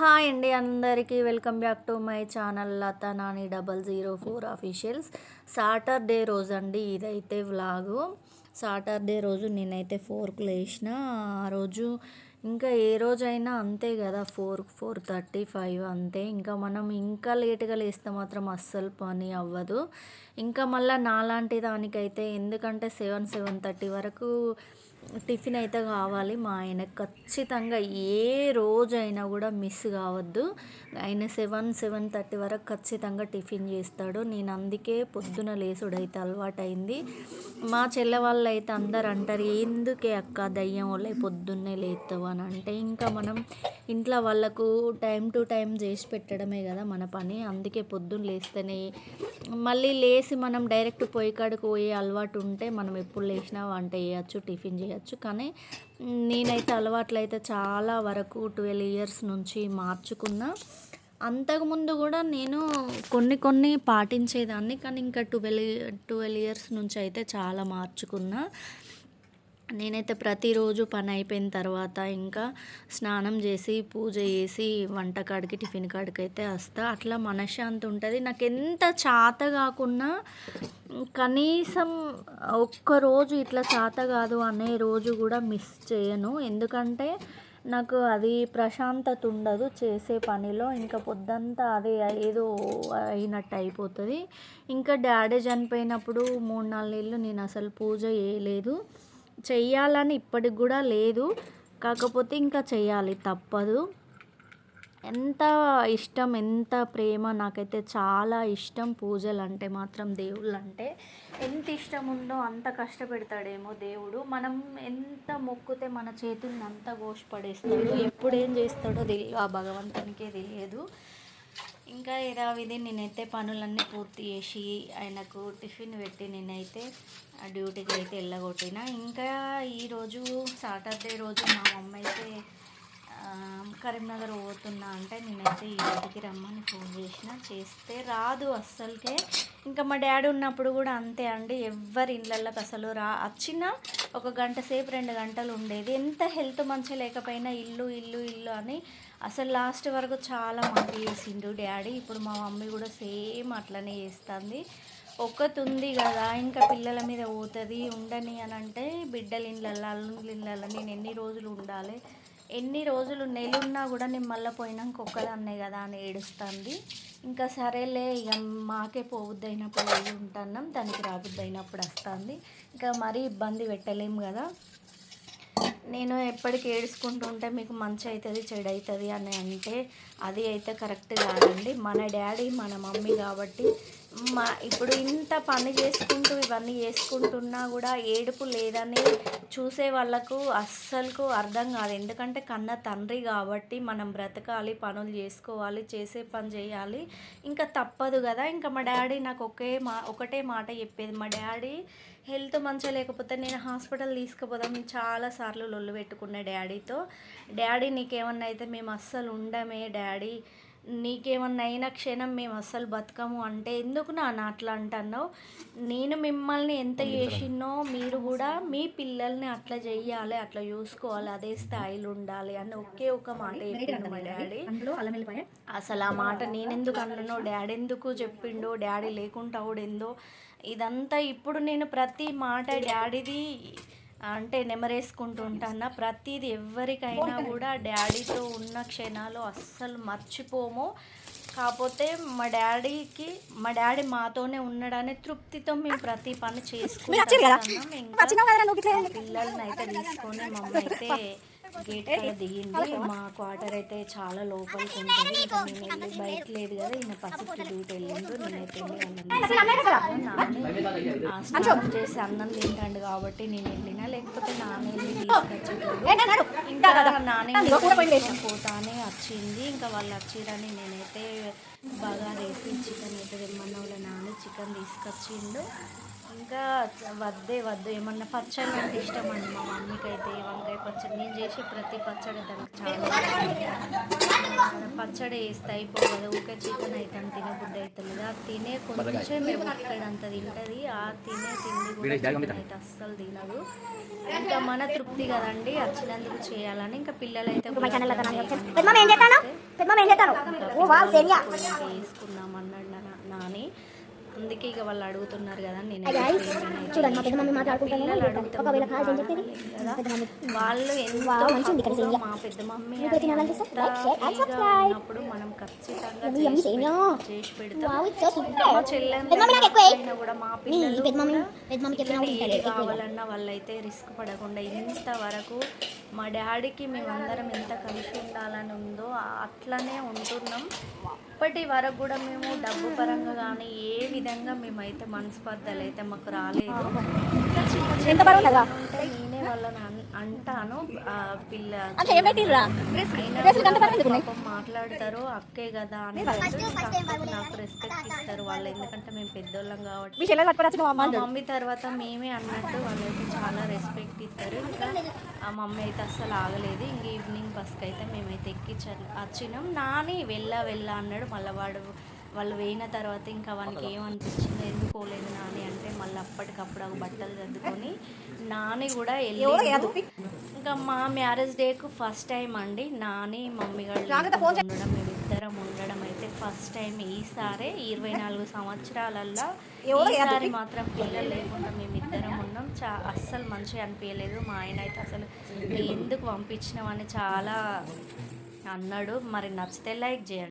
Hi అండి అందరికీ. Welcome back to my channel Latha Nani double zero four officials. Saturday రోజు అండి ఇదైతే వ్లాగు. సాటర్డే రోజు నేనైతే ఫోర్కు లేచిన. ఆ రోజు ఇంకా ఏ రోజైనా అంతే కదా ఫోర్ ఫోర్ థర్టీ ఫైవ్ అంతే. ఇంకా మనం ఇంకా లేట్గా లేస్తే మాత్రం అస్సలు పని అవ్వదు. ఇంకా మళ్ళీ నాలాంటి దానికైతే ఎందుకంటే సెవెన్ సెవెన్ థర్టీ వరకు టిఫిన్ అయితే కావాలి మా ఆయన ఖచ్చితంగా ఏ రోజైనా కూడా మిస్ కావద్దు. ఆయన సెవెన్ సెవెన్ థర్టీ వరకు ఖచ్చితంగా టిఫిన్ చేస్తాడు. నేను అందుకే పొద్దున లేసుడైతే అలవాటైంది. మా చెల్లె వాళ్ళు అయితే అందరు అంటారు ఎందుకే అక్క దయ్యం వాళ్ళే పొద్దున్నే లేస్తావు? అని. అంటే ఇంకా మనం ఇంట్లో వాళ్ళకు టైం టు టైం చేసి పెట్టడమే కదా మన పని. అందుకే పొద్దున్న లేస్తేనే మళ్ళీ లేచి మనం డైరెక్ట్ పోయి కాడికి పోయే అలవాటు ఉంటే మనం ఎప్పుడు లేచినా వంట చేయొచ్చు టిఫిన్ చేయొచ్చు. కానీ నేనైతే అలవాట్లు అయితే చాలా వరకు ట్వెల్వ్ ఇయర్స్ నుంచి మార్చుకున్నా. అంతకుముందు కూడా నేను కొన్ని కొన్ని పాటించేదాన్ని కానీ ఇంకా ట్వెల్వ్ ట్వెల్వ్ ఇయర్స్ నుంచి అయితే చాలా మార్చుకున్నా. నేనైతే ప్రతిరోజు పని అయిపోయిన తర్వాత ఇంకా స్నానం చేసి పూజ చేసి వంట కాడికి టిఫిన్ కాడికి అయితే వస్తా. అట్లా మనశ్శాంతి ఉంటుంది. నాకు ఎంత చాత కాకున్నా కనీసం ఒక్కరోజు ఇట్లా చాత కాదు అనే రోజు కూడా మిస్ చేయను. ఎందుకంటే నాకు అది ప్రశాంతత ఉండదు చేసే పనిలో. ఇంకా పొద్దంతా అదే ఏదో అయినట్టు అయిపోతుంది. ఇంకా డాడీ చనిపోయినప్పుడు మూడు నాలుగు నెలలు నేను అసలు పూజ చేయలేదు. చెయ్యాలని ఇప్పటికి కూడా లేదు. కాకపోతే ఇంకా చేయాలి తప్పదు. ఎంత ఇష్టం ఎంత ప్రేమ నాకైతే చాలా ఇష్టం పూజలు అంటే మాత్రం దేవుళ్ళు అంటే ఎంత ఇష్టం ఉందో అంత కష్టపెడతాడేమో దేవుడు. మనం ఎంత మొక్కుతే మన చేతుల్ని అంత గోషపడేస్తాడు ఎప్పుడు ఏం చేస్తాడో తెలియదు ఆ భగవంతునికే తెలియదు. ఇంకా యథావిధి నేనైతే పనులన్నీ పూర్తి చేసి ఆయనకు టిఫిన్ పెట్టి నేనైతే డ్యూటీకి అయితే వెళ్ళగొట్టిన. ఇంకా ఈరోజు సాటర్డే రోజు మా మమ్మ అయితే కరీంనగర్ పోతున్నా అంటే నేనైతే ఈ ఇంటికి రమ్మని ఫోన్ చేసిన. చేస్తే రాదు అస్సలకే. ఇంకా మా డాడీ ఉన్నప్పుడు కూడా అంతే అండి. ఎవరి ఇళ్ళకి అసలు రా వచ్చినా ఒక గంట సేపు రెండు గంటలు ఉండేది. ఎంత హెల్త్ మంచి లేకపోయినా ఇల్లు ఇల్లు ఇల్లు అని అసలు లాస్ట్ వరకు చాలా మంది చేసిండు డాడీ. ఇప్పుడు మా మమ్మీ కూడా సేమ్ అట్లనే చేస్తుంది. ఒక్కటి ఉంది కదా ఇంకా పిల్లల మీద పోతుంది ఉండని అని అంటే బిడ్డలు ఇళ్ళల్లో అల్లుళ్ళ ఇళ్ళల్లో నేను ఎన్ని రోజులు ఉండాలి? ఎన్ని రోజులు నెలున్నా కూడా నేను మళ్ళీ పోయినాక ఒక్కదాన్నే కదా అని ఏడుస్తుంది. ఇంకా సరేలే ఇక మాకే పోవద్దు అయినప్పుడు వెళ్ళి ఉంటున్నాం దానికి రాబుద్ది అయినప్పుడు వస్తుంది. ఇంకా మరీ ఇబ్బంది పెట్టలేము కదా. నేను ఎప్పటికి ఏడుచుకుంటూ ఉంటే మీకు మంచి అవుతుంది చెడు అవుతుంది అని అంటే అది అయితే కరెక్ట్ కాదండి. మన డాడీ మన మమ్మీ కాబట్టి మా ఇప్పుడు ఇంత పని చేసుకుంటూ ఇవన్నీ చేసుకుంటున్నా కూడా ఏడుపు లేదని చూసే వాళ్ళకు అస్సలకు అర్థం కాదు. ఎందుకంటే కన్న తండ్రి కాబట్టి మనం బ్రతకాలి పనులు చేసుకోవాలి చేసే పని చేయాలి. ఇంకా తప్పదు కదా. ఇంకా మా డాడీ నాకు ఒకే మా ఒకటే మాట చెప్పేది. మా డాడీ హెల్త్ మంచిగా లేకపోతే నేను హాస్పిటల్ తీసుకుపోదాం చాలాసార్లు లొల్లు పెట్టుకున్న డాడీతో. డాడీ నీకేమన్నా అయితే మేము అస్సలు ఉండమే డాడీ. నీకేమన్నా అయిన క్షణం మేము అస్సలు బతకము అంటే ఎందుకు నా అట్లా అంటున్నావు? నేను మిమ్మల్ని ఎంత చేసినో మీరు కూడా మీ పిల్లల్ని అట్లా చెయ్యాలి అట్లా చూసుకోవాలి అదే స్థాయిలో ఉండాలి అని ఒకే ఒక మాట మా డాడీ. అసలు ఆ మాట నేనెందుకు అన్నానో డాడీ ఎందుకు చెప్పిండో డాడీ లేకుండా ఏందో ఇదంతా ఇప్పుడు నేను ప్రతి మాట డాడీది అంటే నెమరేసుకుంటూ ఉంటాను ప్రతిది ఎవరికైనా కూడా డాడీతో ఉన్న క్షణాలు అస్సలు మర్చిపోము. కాకపోతే మా డాడీకి మా డాడీ మాతోనే ఉన్నాడనే తృప్తితో మేము ప్రతి పని చేసుకుంటాం పిల్లల్ని అయితే తీసుకొని మమ్మల్ని అయితే గేట్ కాడ దిగింది. మా క్వార్టర్ అయితే చాలా లోపలికి ఉంటుంది వెళ్ళి బయట లేదు కదా ఈయన పసికి డ్యూటీ వెళ్ళిండు నేనైతే వెళ్ళి స్నానం చేసి అన్నం తింటాడు కాబట్టి నేను వెళ్ళినా లేకపోతే నాన్న వెళ్ళి నాన్న పోతానే వచ్చింది. ఇంకా వాళ్ళు వచ్చిరని నేనైతే బాగా వేసి చికెన్ అయితే తెమ్మన్న వాళ్ళ నాన్న చికెన్ తీసుకొచ్చిండు. ఇంకా వద్దే వద్దు ఏమన్నా పచ్చడి అంటే ఇష్టం అండి మా మమ్మీకి అయితే వంకాయ పచ్చడి నేను చేసి ప్రతి పచ్చడి దానికి చాలా పచ్చడి వేస్తే అయిపో కదా ఊకే చికెన్ ఐటమ్ తినబుద్ధి అవుతుంది ఆ తినే కొంచెం అంత తింటది. ఆ తినే తిండి కూడా అయితే అస్సలు తినదు. ఇంకా మన తృప్తి కదండి వచ్చినందుకు చేయాలని ఇంకా పిల్లలు అయితే వేసుకుందాం అన్నాడు నాని. అందుకే ఇక వాళ్ళు అడుగుతున్నారు కదా నేను వాళ్ళు ఎంతో. మా పెద్ద మమ్మీ. ఉన్నప్పుడు మనం ఖచ్చితంగా చేసి. పెడతాం, చేసి పెడతాం వావ్ ఇట్స్ సో ఇంకా మా సూపర్ చెల్లెందరూ పెద్ద మమ్మీ నాకు ఎక్కువ వేయి. అయినా కూడా మా పిల్లలు కావాలన్నా వాళ్ళైతే రిస్క్ పడకుండా ఇంతవరకు మా డాడీకి మేమందరం ఎంత కలిసి ఉండాలని ఉందో అట్లనే ఉంటున్నాం ఇప్పటి వరకు కూడా మేము డబ్బు పరంగా కానీ ఏ విధంగా మేమైతే మనస్పర్ధలు అయితే మాకు రాలేదు. ఎంత నేనే వాళ్ళని అంటాను. పిల్ల మాట్లాడతారు. అక్కే కదా అని నాకు రెస్పెక్ట్ ఇస్తారు వాళ్ళు. ఎందుకంటే మేము పెద్దోళ్ళం కాబట్టి. మమ్మీ తర్వాత మేమే అన్నట్టు వాళ్ళైతే చాలా రెస్పెక్ట్ ఇస్తారు. ఇంకా ఆ మమ్మీ అయితే అస్సలు ఆగలేదు. ఇంక ఈవినింగ్ బస్కి అయితే మేమైతే ఎక్కి వచ్చినాం. నాని వెళ్ళా వెళ్ళా అన్నాడు. మళ్ళీ వాడు వాళ్ళు వేయిన తర్వాత ఇంకా వానికి ఏమనిపించింది ఎందుకు పోలేదు నాని అంటే మళ్ళీ అప్పటికప్పుడు ఆ బట్టలు సర్దుకొని నాని కూడా వెళ్ళి ఇంకా మా మ్యారేజ్ డేకు ఫస్ట్ టైం అండి. నాని మమ్మీ గారు ఉండడం మేమిద్దరం ఉండడం అయితే ఫస్ట్ టైం ఈసారే ఇరవై నాలుగు సంవత్సరాలల్లో ఈసారి మాత్రం పిల్లలు లేకుండా మేమిద్దరం ఉన్నాం. చా అస్సలు మంచిగా అనిపించలేదు మా ఆయన అయితే అసలు ఎందుకు పంపించినామని చాలా అన్నాడు. మరి నచ్చితే లైక్ చేయండి.